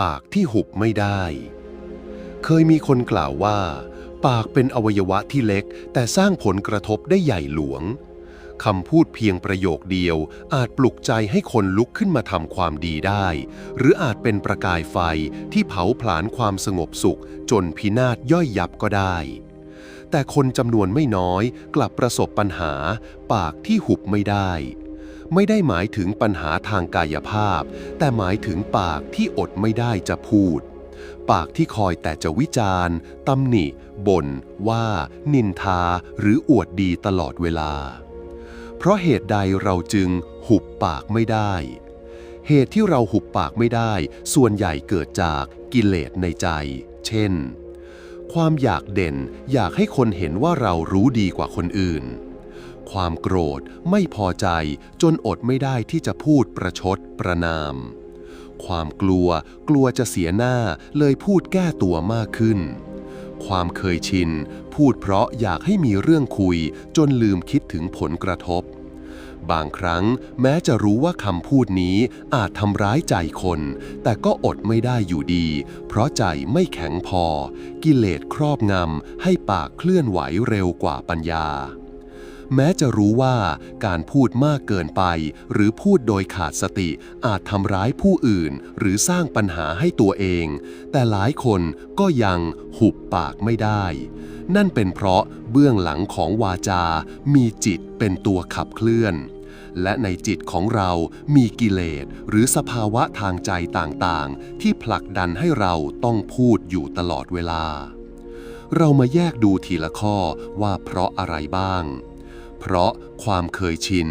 ปากที่หุบไม่ได้ เคยมีคนกล่าวว่า ปากเป็นอวัยวะที่เล็ก แต่สร้างผลกระทบได้ใหญ่หลวงคำพูดเพียงประโยคเดียว อาจปลุกใจให้คนลุกขึ้นมาทำความดีได้ หรืออาจเป็นประกายไฟที่เผาผลาญความสงบสุข จนพินาศย่อยยับก็ได้ แต่คนจำนวนไม่น้อยกลับประสบปัญหา ปากที่หุบไม่ได้ ไม่ได้หมายถึงปัญหาทางกายภาพ แต่หมายถึงปากที่อดไม่ได้จะพูด ปากที่คอยแต่จะวิจารณ์ตำหนิบ่นว่า นินทา หรืออวดดีตลอดเวลา เพราะเหตุใดเราจึงหุบปากไม่ได้ เหตุที่เราหุบปากไม่ได้ ส่วนใหญ่เกิดจากกิเลสในใจ เช่น ความอยากเด่นอยากให้คนเห็นว่าเรารู้ดีกว่าคนอื่น ความโกรธ ไม่พอใจ จนอดไม่ได้ที่จะพูดประชดประนาม ความกลัวกลัวจะเสียหน้าเลยพูดแก้ตัวมากขึ้น ความเคยชิน พูดเพราะอยากให้มีเรื่องคุย จนลืมคิดถึงผลกระทบ บางครั้งแม้จะรู้ว่าคำพูดนี้อาจทำร้ายใจคน แต่ก็อดไม่ได้อยู่ดี เพราะใจไม่แข็งพอ กิเลสครอบงำให้ปากเคลื่อนไหวเร็วกว่าปัญญา แม้จะรู้ว่าการพูดมากเกินไป หรือพูดโดยขาดสติ อาจทำร้ายผู้อื่น หรือสร้างปัญหาให้ตัวเอง แต่หลายคนก็ยังหุบปากไม่ได้ นั่นเป็นเพราะเบื้องหลังของวาจา มีจิตเป็นตัวขับเคลื่อนและในจิตของเรามีกิเลสหรือสภาวะทางใจต่างๆ ที่ผลักดันให้เราต้องพูดอยู่ตลอดเวลา เรามาแยกดูทีละข้อว่าเพราะอะไรบ้าง เพราะความเคยชิน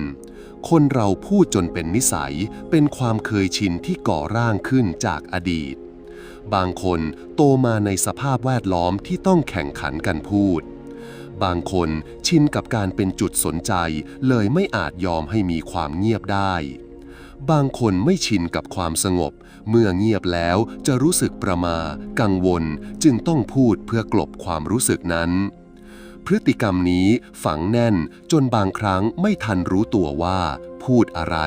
คนเราพูดจนเป็นนิสัยเป็นความเคยชินที่ก่อร่างขึ้นจากอดีต บางคนโตมาในสภาพแวดล้อมที่ต้องแข่งขันกันพูด บางคนชินกับการเป็นจุดสนใจเลยไม่อาจยอมให้มีความเงียบได้บางคนไม่ชินกับความสงบ เมื่อเงียบแล้วจะรู้สึกประมา กังวล จึงต้องพูดเพื่อกลบความรู้สึกนั้น พฤติกรรมนี้ฝังแน่นจนบางครั้งไม่ทันรู้ตัวว่า พูดอะไร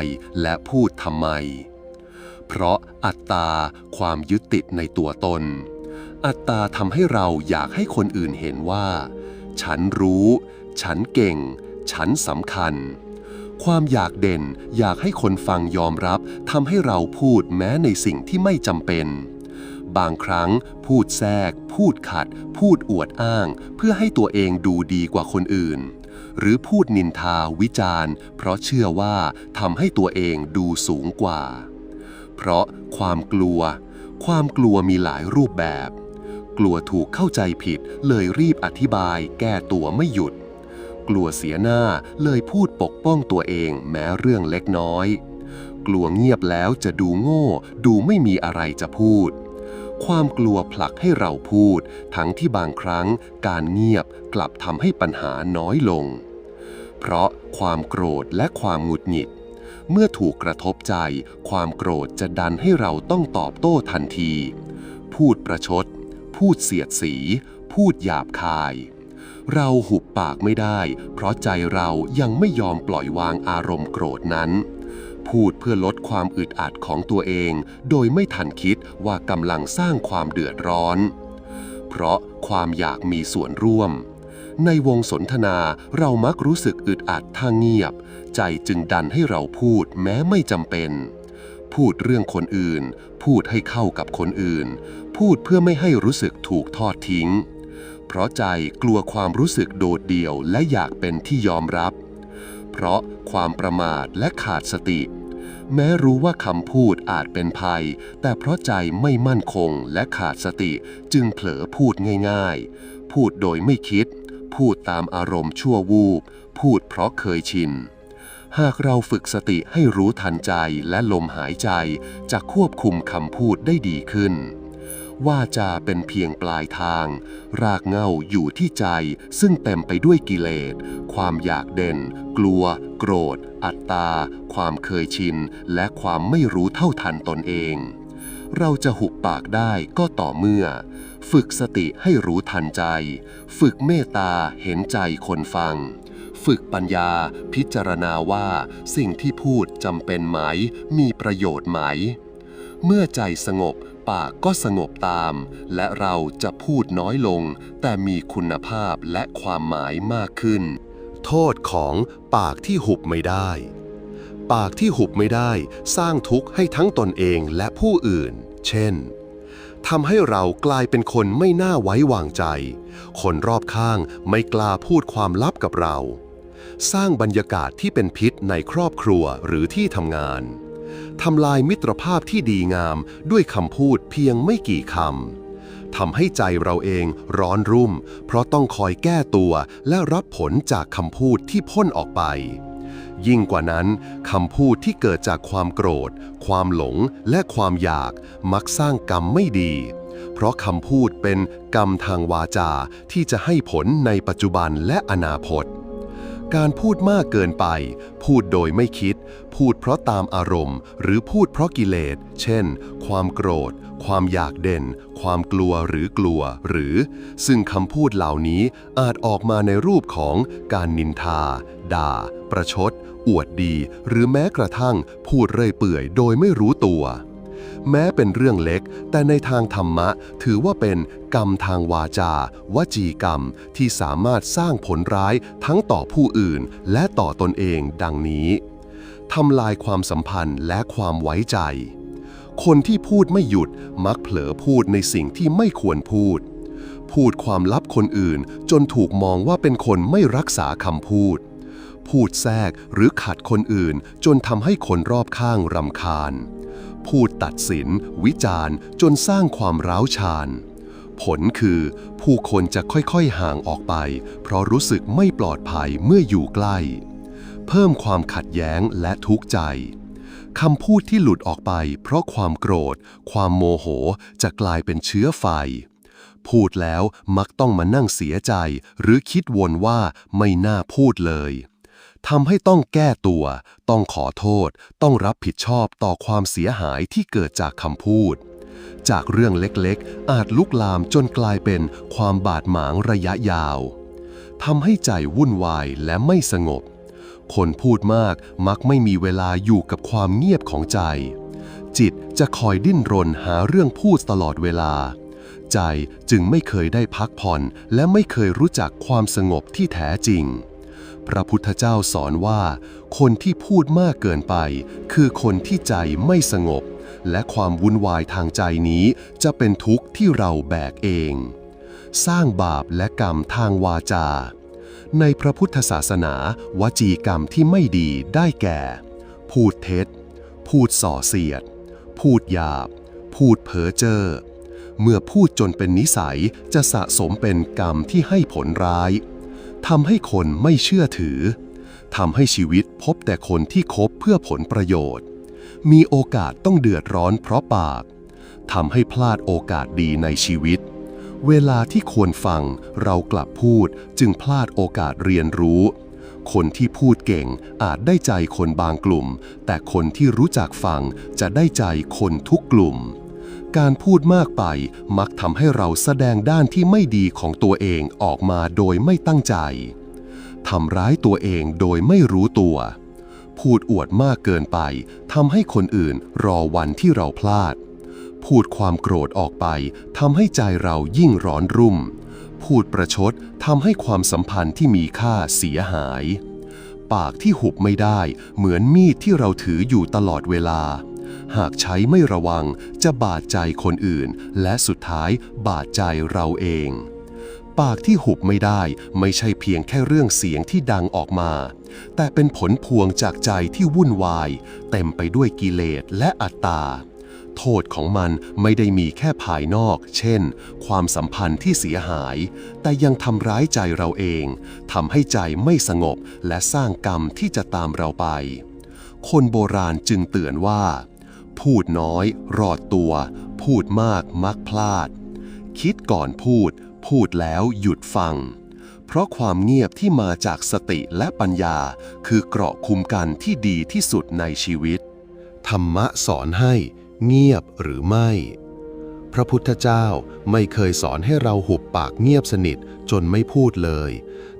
และพูดทำไม เพราะอัตตาความยึดติดในตัวตน อัตตาทำให้เราอยากให้คนอื่นเห็นว่า ฉันรู้ ฉันเก่ง ฉันสำคัญ ความอยากเด่นอยากให้คนฟังยอมรับทำให้เราพูดแม้ในสิ่งที่ไม่จำเป็น บางครั้ง พูดแทรก พูดขัด พูดอวดอ้าง เพื่อให้ตัวเองดูดีกว่าคนอื่น หรือพูดนินทาวิจารณ์ เพราะเชื่อว่าทำให้ตัวเองดูสูงกว่า เพราะความกลัว ความกลัวมีหลายรูปแบบ กลัวถูกเข้าใจผิดเลยรีบอธิบาย แก้ตัวไม่หยุด กลัวเสียหน้าเลยพูดปกป้องตัวเองแม้เรื่องเล็กน้อยกลัวเงียบแล้วจะดูโง่ ดูไม่มีอะไรจะพูด ความกลัวผลักให้เราพูด ทั้งที่บางครั้งการเงียบกลับทำให้ปัญหาน้อยลง เพราะความโกรธและความหงุดหงิด เมื่อถูกกระทบใจ ความโกรธจะดันให้เราต้องตอบโต้ทันที พูดประชด พูดเสียดสี พูดหยาบคาย เราหุบปากไม่ได้ เพราะใจเรายังไม่ยอมปล่อยวางอารมณ์โกรธนั้น พูดเพื่อลดความอึดอัดของตัวเอง โดยไม่ทันคิดว่ากำลังสร้างความเดือดร้อน เพราะความอยากมีส่วนร่วม ในวงสนทนาเรามักรู้สึกอึดอัดถ้าเงียบ ใจจึงดันให้เราพูดแม้ไม่จำเป็น พูดเรื่องคนอื่น พูดให้เข้ากับคนอื่น พูดเพื่อไม่ให้รู้สึกถูกทอดทิ้ง เพราะใจกลัวความรู้สึกโดดเดี่ยวและอยากเป็นที่ยอมรับ เพราะความประมาทและขาดสติ แม้รู้ว่าคำพูดอาจเป็นภัย แต่เพราะใจไม่มั่นคงและขาดสติจึงเผลอพูดง่าย ๆ พูดโดยไม่คิด พูดตามอารมณ์ชั่ววูบ พูดเพราะเคยชินหากเราฝึกสติให้รู้ทันใจและลมหายใจจะควบคุมคำพูดได้ดีขึ้น ว่าจาเป็นเพียงปลายทาง รากเง้าอยู่ที่ใจ ซึ่งเต็มไปด้วยกิเลส ความอยากเด่น กลัว โกรธ อัตตา ความเคยชิน และความไม่รู้เท่าทันตนเอง เราจะหุบปากได้ก็ต่อเมื่อ ฝึกสติให้รู้ทันใจ ฝึกเมตตาเห็นใจคนฟังฝึกปัญญาพิจารณาว่าสิ่งที่พูดจำเป็นไหม มีประโยชน์ไหม เมื่อใจสงบ ปากก็สงบตาม และเราจะพูดน้อยลง แต่มีคุณภาพและความหมายมากขึ้น โทษของปากที่หุบไม่ได้ ปากที่หุบไม่ได้ สร้างทุกข์ให้ทั้งตนเองและผู้อื่น เช่นทำให้เรากลายเป็นคนไม่น่าไว้วางใจ คนรอบข้างไม่กล้าพูดความลับกับเรา สร้างบรรยากาศที่เป็นพิษในครอบครัวหรือที่ทำงาน ทำลายมิตรภาพที่ดีงามด้วยคำพูดเพียงไม่กี่คำทำให้ใจเราเองร้อนรุ่ม เพราะต้องคอยแก้ตัวและรับผลจากคำพูดที่พ่นออกไป ยิ่งกว่านั้นคำพูดที่เกิดจากความโกรธ ความหลงและความอยากมักสร้างกรรมไม่ดีเพราะคำพูดเป็นกรรมทางวาจาที่จะให้ผลในปัจจุบันและอนาคต การพูดมากเกินไป พูดโดยไม่คิด พูดเพราะตามอารมณ์ หรือพูดเพราะกิเลส เช่น ความโกรธ ความอยากเด่น ความกลัวหรือกลัว หรือ ซึ่งคำพูดเหล่านี้อาจออกมาในรูปของการนินทา ด่า ประชด อวดดี หรือแม้กระทั่งพูดเรื่อยเปื่อยโดยไม่รู้ตัว แม้เป็นเรื่องเล็ก แต่ในทางธรรมะถือว่าเป็นกรรมทางวาจา วจีกรรม ที่สามารถสร้างผลร้ายทั้งต่อผู้อื่น และต่อตนเองดังนี้ทำลายความสัมพันธ์และความไว้ใจ คนที่พูดไม่หยุดมักเผลอพูดในสิ่งที่ไม่ควรพูด พูดความลับคนอื่นจนถูกมองว่าเป็นคนไม่รักษาคำพูด พูดแทรกหรือขัดคนอื่นจนทำให้คนรอบข้างรำคาญ พูดตัดสิน วิจารณ์จนสร้างความร้าวฉาน ผลคือ ผู้คนจะค่อยๆห่างออกไป เพราะรู้สึกไม่ปลอดภัยเมื่ออยู่ใกล้ เพิ่มความขัดแย้งและทุกข์ใจคำพูดที่หลุดออกไป เพราะความโกรธ ความโมโหจะกลายเป็นเชื้อไฟ พูดแล้วมักต้องมานั่งเสียใจ หรือคิดวนว่าไม่น่าพูดเลย ทำให้ต้องแก้ตัว ต้องขอโทษ ต้องรับผิดชอบต่อความเสียหายที่เกิดจากคำพูด จากเรื่องเล็กๆ อาจลุกลามจนกลายเป็นความบาดหมางระยะยาวทำให้ใจวุ่นวายและไม่สงบ คนพูดมากมักไม่มีเวลาอยู่กับความเงียบของใจ จิตจะคอยดิ้นรนหาเรื่องพูดตลอดเวลา ใจจึงไม่เคยได้พักผ่อนและไม่เคยรู้จักความสงบที่แท้จริง พระพุทธเจ้าสอนว่า คนที่พูดมากเกินไป คือคนที่ใจไม่สงบ และความวุ่นวายทางใจนี้จะเป็นทุกข์ที่เราแบกเอง สร้างบาปและกรรมทางวาจา ในพระพุทธศาสนา วจีกรรมที่ไม่ดีได้แก่ พูดเท็จ พูดส่อเสียด พูดหยาบ พูดเพ้อเจ้อเมื่อพูดจนเป็นนิสัยจะสะสมเป็นกรรมที่ให้ผลร้าย ทำให้คนไม่เชื่อถือทำให้ชีวิตพบแต่คนที่คบเพื่อผลประโยชน์ มีโอกาสต้องเดือดร้อนเพราะปากทำให้พลาดโอกาสดีในชีวิต เวลาที่ควรฟังเรากลับพูดจึงพลาดโอกาสเรียนรู้ คนที่พูดเก่งอาจได้ใจคนบางกลุ่ม แต่คนที่รู้จักฟังจะได้ใจคนทุกกลุ่ม การพูดมากไปมักทำให้เราแสดงด้านที่ไม่ดีของตัวเองออกมาโดยไม่ตั้งใจทำร้ายตัวเองโดยไม่รู้ตัว พูดอวดมากเกินไปทำให้คนอื่นรอวันที่เราพลาด พูดความโกรธออกไปทำให้ใจเรายิ่งร้อนรุ่ม พูดประชดทำให้ความสัมพันธ์ที่มีค่าเสียหาย ปากที่หุบไม่ได้เหมือนมีดที่เราถืออยู่ตลอดเวลา หากใช้ไม่ระวังจะบาดใจคนอื่น และสุดท้ายบาดใจเราเอง ปากที่หุบไม่ได้ไม่ใช่เพียงแค่เรื่องเสียงที่ดังออกมา แต่เป็นผลพวงจากใจที่วุ่นวาย เต็มไปด้วยกิเลสและอัตตาโทษของมันไม่ได้มีแค่ภายนอก เช่น ความสัมพันธ์ที่เสียหาย แต่ยังทำร้ายใจเราเอง ทำให้ใจไม่สงบและสร้างกรรมที่จะตามเราไป คนโบราณจึงเตือนว่า พูดน้อย รอดตัว พูดมากมักพลาด คิดก่อนพูด พูดแล้วหยุดฟัง เพราะความเงียบที่มาจากสติและปัญญา คือเกราะคุ้มกันที่ดีที่สุดในชีวิต ธรรมะสอนให้ เงียบหรือไม่ พระพุทธเจ้าไม่เคยสอนให้เราหุบปากเงียบสนิทจนไม่พูดเลย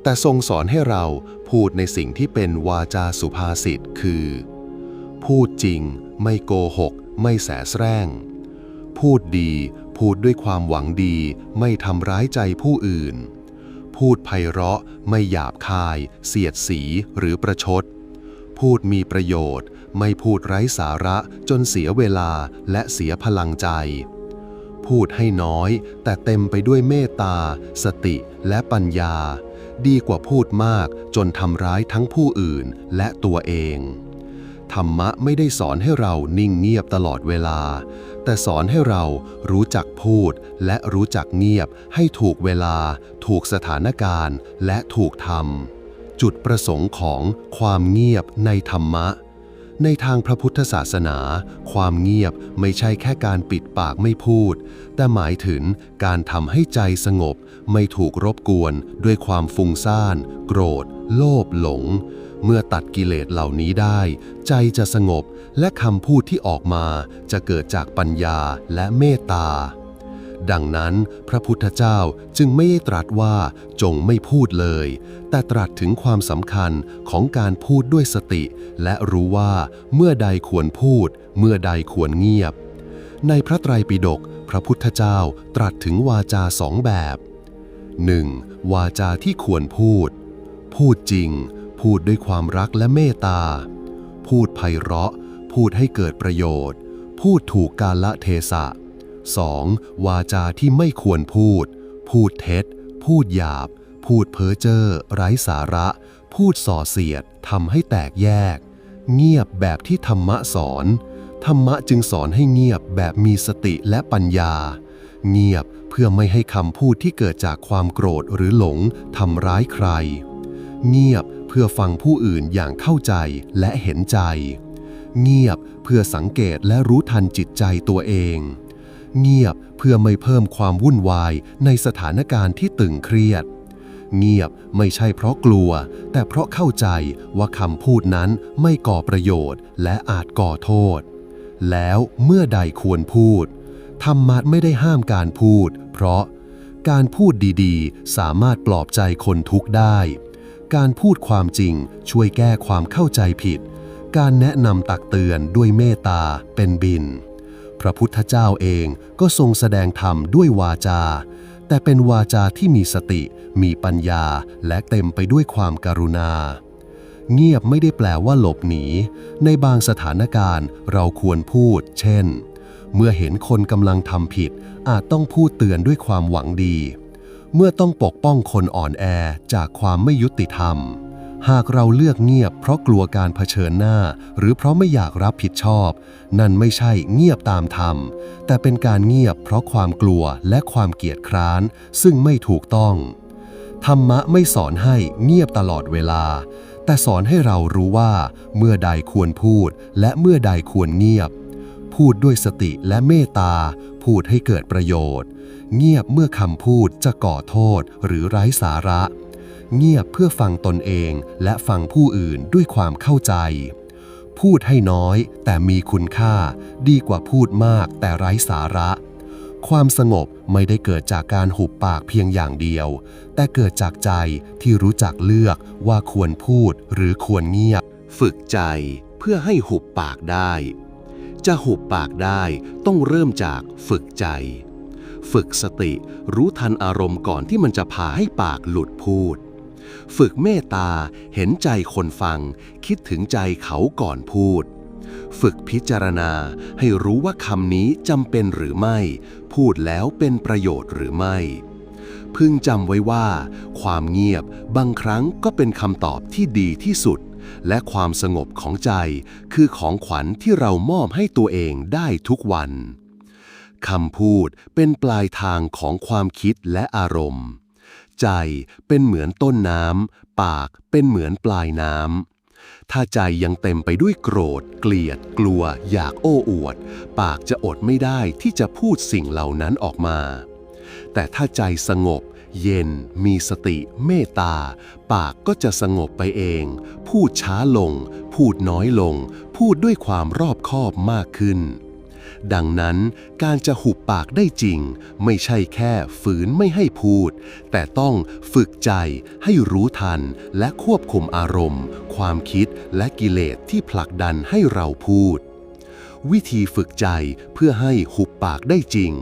แต่ทรงสอนให้เราพูดในสิ่งที่เป็นวาจาสุภาษิตคือ พูดจริง ไม่โกหก ไม่แสแสร้ง พูดดี พูดด้วยความหวังดี ไม่ทำร้ายใจผู้อื่น พูดไพเราะ ไม่หยาบคาย เสียดสีหรือประชด พูดมีประโยชน์ ไม่พูดไร้สาระจนเสียเวลาและเสียพลังใจ พูดให้น้อย แต่เต็มไปด้วยเมตตา สติและปัญญา ดีกว่าพูดมากจนทำร้ายทั้งผู้อื่นและตัวเอง ธรรมะไม่ได้สอนให้เรานิ่งเงียบตลอดเวลา แต่สอนให้เรารู้จักพูดและรู้จักเงียบให้ถูกเวลา ถูกสถานการณ์ และถูกทำจุดประสงค์ของความเงียบในธรรมะ ในทางพระพุทธศาสนา ความเงียบไม่ใช่แค่การปิดปากไม่พูด แต่หมายถึงการทำให้ใจสงบ ไม่ถูกรบกวนด้วยความฟุ้งซ่าน โกรธ โลภหลง เมื่อตัดกิเลสเหล่านี้ได้ ใจจะสงบและคำพูดที่ออกมาจะเกิดจากปัญญาและเมตตา ดังนั้นพระพุทธเจ้าจึงไม่ได้ตรัสว่าจงไม่พูดเลย แต่ตรัสถึงความสำคัญของการพูดด้วยสติ และรู้ว่าเมื่อใดควรพูด เมื่อใดควรเงียบ ในพระไตรปิฎกพระพุทธเจ้าตรัสถึงวาจาสองแบบ 1. วาจาที่ควรพูด พูดจริง พูดด้วยความรักและเมตตา พูดไพเราะ พูดให้เกิดประโยชน์ พูดถูกกาลเทศะ 2. วาจาที่ไม่ควรพูด พูดเท็จ พูดหยาบ พูดเพ้อเจ้อไร้สาระ พูดส่อเสียดทำให้แตกแยก เงียบแบบที่ธรรมะสอน ธรรมะจึงสอนให้เงียบแบบมีสติและปัญญา เงียบเพื่อไม่ให้คำพูดที่เกิดจากความโกรธหรือหลงทำร้ายใคร เงียบเพื่อฟังผู้อื่นอย่างเข้าใจและเห็นใจ เงียบเพื่อสังเกตและรู้ทันจิตใจตัวเอง เงียบเพื่อไม่เพิ่มความวุ่นวายในสถานการณ์ที่ตึงเครียด เงียบไม่ใช่เพราะกลัว แต่เพราะเข้าใจว่าคำพูดนั้นไม่ก่อประโยชน์ และอาจก่อโทษ แล้วเมื่อใดควรพูดธรรมะไม่ได้ห้ามการพูด เพราะการพูดดีๆ สามารถปลอบใจคนทุกข์ได้ การพูดความจริงช่วยแก้ความเข้าใจผิด การแนะนำตักเตือนด้วยเมตตาเป็นบิน พระพุทธเจ้าเองก็ทรงแสดงธรรมด้วยวาจา แต่เป็นวาจาที่มีสติ มีปัญญาและเต็มไปด้วยความการุณา เงียบไม่ได้แปลว่าหลบหนี ในบางสถานการณ์เราควรพูด เช่น เมื่อเห็นคนกำลังทำผิด อาจต้องพูดเตือนด้วยความหวังดี เมื่อต้องปกป้องคนอ่อนแอจากความไม่ยุติธรรม หากเราเลือกเงียบเพราะกลัวการเผชิญหน้า หรือเพราะไม่อยากรับผิดชอบ นั่นไม่ใช่เงียบตามธรรม แต่เป็นการเงียบเพราะความกลัวและความเกียจคร้าน ซึ่งไม่ถูกต้อง ธรรมะไม่สอนให้เงียบตลอดเวลา แต่สอนให้เรารู้ว่า เมื่อใดควรพูด และเมื่อใดควรเงียบ พูดด้วยสติและเมตตา พูดให้เกิดประโยชน์ เงียบเมื่อคำพูดจะก่อโทษหรือไร้สาระ เงียบเพื่อฟังตนเองและฟังผู้อื่นด้วยความเข้าใจ พูดให้น้อยแต่มีคุณค่าดีกว่าพูดมากแต่ไร้สาระ ความสงบไม่ได้เกิดจากการหุบปากเพียงอย่างเดียว แต่เกิดจากใจที่รู้จักเลือกว่าควรพูดหรือควรเงียบ ฝึกใจเพื่อให้หุบปากได้ จะหุบปากได้ต้องเริ่มจากฝึกใจ ฝึกสติ รู้ทันอารมณ์ก่อนที่มันจะพาให้ปากหลุดพูด ฝึกเมตตา เห็นใจคนฟัง คิดถึงใจเขาก่อนพูด ฝึกพิจารณา ให้รู้ว่าคำนี้จำเป็นหรือไม่ พูดแล้วเป็นประโยชน์หรือไม่ พึงจำไว้ว่า ความเงียบบางครั้งก็เป็นคำตอบที่ดีที่สุดและความสงบของใจคือของขวัญที่เรามอบให้ตัวเองได้ทุกวัน คำพูดเป็นปลายทางของความคิดและอารมณ์ ใจเป็นเหมือนต้นน้ำ ปากเป็นเหมือนปลายน้ำ ถ้าใจยังเต็มไปด้วยโกรธ เกลียด กลัว อยากโอ้อวด ปากจะอดไม่ได้ที่จะพูดสิ่งเหล่านั้นออกมา แต่ถ้าใจสงบ เย็น มีสติ เมตตา ปากก็จะสงบไปเอง พูดช้าลง พูดน้อยลง พูดด้วยความรอบคอบมากขึ้น ดังนั้นการจะหุบปากได้จริง ไม่ใช่แค่ฝืนไม่ให้พูด แต่ต้องฝึกใจให้รู้ทันและควบคุมอารมณ์ ความคิดและกิเลสที่ผลักดันให้เราพูด วิธีฝึกใจเพื่อให้หุบปากได้จริง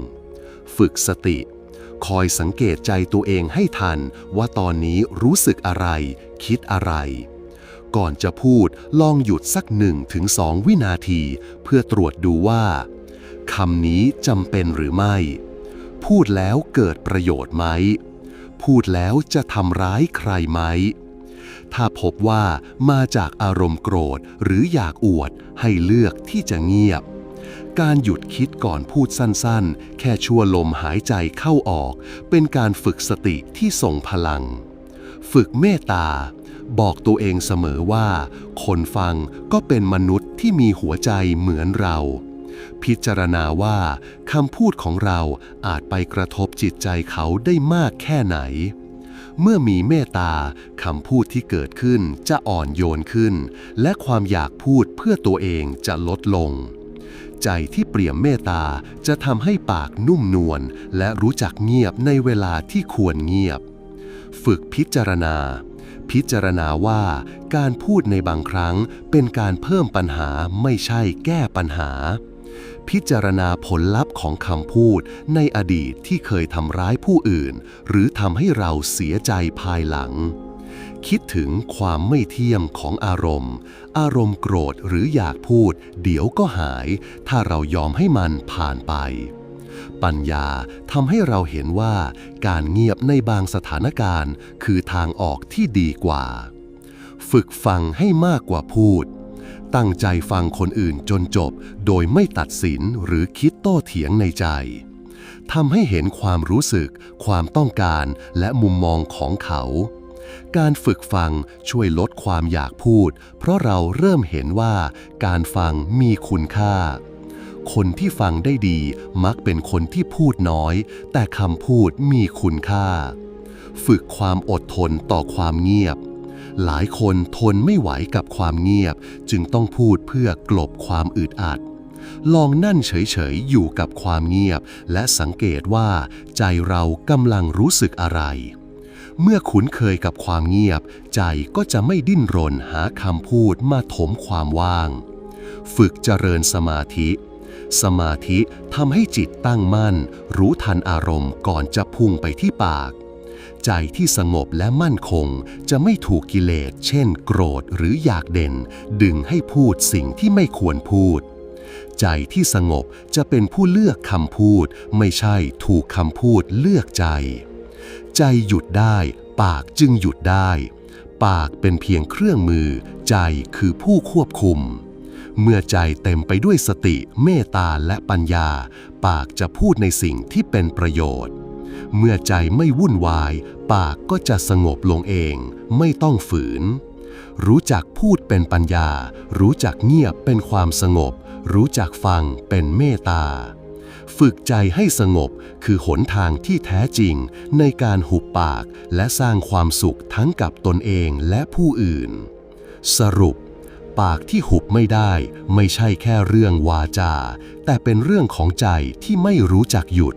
ฝึกสติ คอยสังเกตใจตัวเองให้ทันว่าตอนนี้รู้สึกอะไร คิดอะไรก่อนจะพูดลองหยุดสักหนึ่งถึงสองวินาที เพื่อตรวจดูว่า คำนี้จำเป็นหรือไม่ พูดแล้วเกิดประโยชน์ไหม พูดแล้วจะทำร้ายใครไหม ถ้าพบว่ามาจากอารมณ์โกรธหรืออยากอวดให้เลือกที่จะเงียบ การหยุดคิดก่อนพูดสั้นๆ แค่ชั่วลมหายใจเข้าออก เป็นการฝึกสติที่ส่งพลัง ฝึกเมตตาบอกตัวเองเสมอว่า คนฟังก็เป็นมนุษย์ที่มีหัวใจเหมือนเรา พิจารณาว่าคำพูดของเราอาจไปกระทบจิตใจเขาได้มากแค่ไหน เมื่อมีเมตตาคำพูดที่เกิดขึ้นจะอ่อนโยนขึ้น และความอยากพูดเพื่อตัวเองจะลดลง ใจที่เปี่ยมเมตตาจะทำให้ปากนุ่มนวลและรู้จักเงียบในเวลาที่ควรเงียบ ฝึกพิจารณาพิจารณาว่าการพูดในบางครั้งเป็นการเพิ่มปัญหาไม่ใช่แก้ปัญหา พิจารณาผลลัพธ์ของคำพูดในอดีตที่เคยทำร้ายผู้อื่น หรือทำให้เราเสียใจภายหลัง คิดถึงความไม่เที่ยมของอารมณ์ อารมณ์โกรธหรืออยากพูด เดี๋ยวก็หาย ถ้าเรายอมให้มันผ่านไปปัญญาทำให้เราเห็นว่าการเงียบในบางสถานการณ์ คือทางออกที่ดีกว่า ฝึกฟังให้มากกว่าพูด ตั้งใจฟังคนอื่นจนจบ โดยไม่ตัดสินหรือคิดโต้เถียงในใจทำให้เห็นความรู้สึก ความต้องการและมุมมองของเขา การฝึกฟังช่วยลดความอยากพูด เพราะเราเริ่มเห็นว่าการฟังมีคุณค่า คนที่ฟังได้ดีมักเป็นคนที่พูดน้อย แต่คำพูดมีคุณค่า ฝึกความอดทนต่อความเงียบ หลายคนทนไม่ไหวกับความเงียบ จึงต้องพูดเพื่อกลบความอึดอัด ลองนั่นเฉยๆ อยู่กับความเงียบ และสังเกตว่า ใจเรากำลังรู้สึกอะไร เมื่อคุ้นเคยกับความเงียบ ใจก็จะไม่ดิ้นรนหาคำพูดมาถมความว่าง ฝึกเจริญสมาธิสมาธิทำให้จิตตั้งมั่น รู้ทันอารมณ์ก่อนจะพุ่งไปที่ปาก ใจที่สงบและมั่นคง จะไม่ถูกกิเลส เช่น โกรธหรืออยากเด่น ดึงให้พูดสิ่งที่ไม่ควรพูด ใจที่สงบจะเป็นผู้เลือกคำพูด ไม่ใช่ถูกคำพูดเลือกใจ ใจหยุดได้ ปากจึงหยุดได้ ปากเป็นเพียงเครื่องมือ ใจคือผู้ควบคุมเมื่อใจเต็มไปด้วยสติ เมตตาและปัญญา ปากจะพูดในสิ่งที่เป็นประโยชน์ เมื่อใจไม่วุ่นวาย ปากก็จะสงบลงเอง ไม่ต้องฝืน รู้จักพูดเป็นปัญญา รู้จักเงียบเป็นความสงบ รู้จักฟังเป็นเมตตา ฝึกใจให้สงบคือหนทางที่แท้จริงในการหุบปากและสร้างความสุขทั้งกับตนเองและผู้อื่น สรุปปากที่หุบไม่ได้ไม่ใช่แค่เรื่องวาจา แต่เป็นเรื่องของใจที่ไม่รู้จักหยุด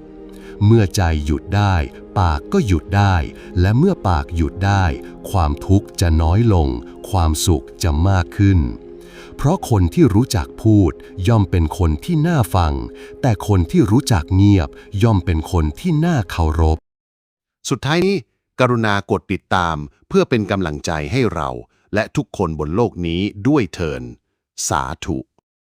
เมื่อใจหยุดได้ ปากก็หยุดได้ และเมื่อปากหยุดได้ ความทุกข์จะน้อยลง ความสุขจะมากขึ้น เพราะคนที่รู้จักพูด ย่อมเป็นคนที่น่าฟัง แต่คนที่รู้จักเงียบ ย่อมเป็นคนที่น่าเคารพ สุดท้ายนี้ กรุณากดติดตามเพื่อเป็นกำลังใจให้เรา และทุกคนบนโลกนี้ด้วยเทิน สาธุ